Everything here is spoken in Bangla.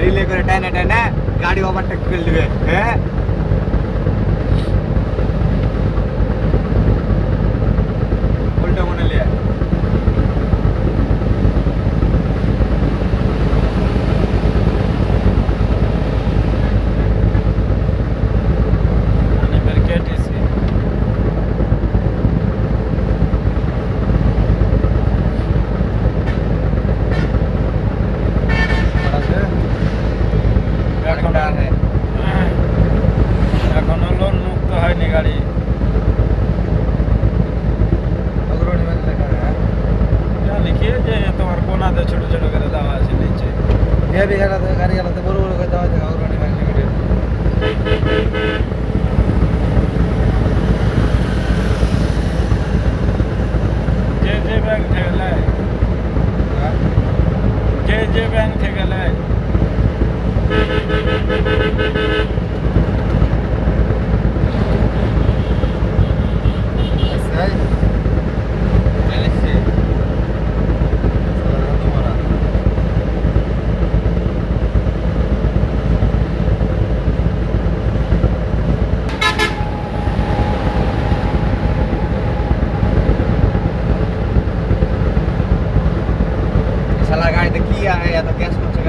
রিলে করে টানা টানা গাড়ি ওভারটেক করে হ্যাঁ হয়নি গাড়ি। যা লিখিয়ে যে তোমার কোনাতে ছোট ছোট করে দেওয়া আছে নিচে। গাড়ি গাড়াতে বড় বড় করে দেওয়া থাকে অগ্রণী ব্যাংক লিমিটেড। যে যে ব্যাংক থেকে নেয় যে যে ব্যাংক থেকে নেয় साला गाड़ी तो किया है या तो कैश में चला है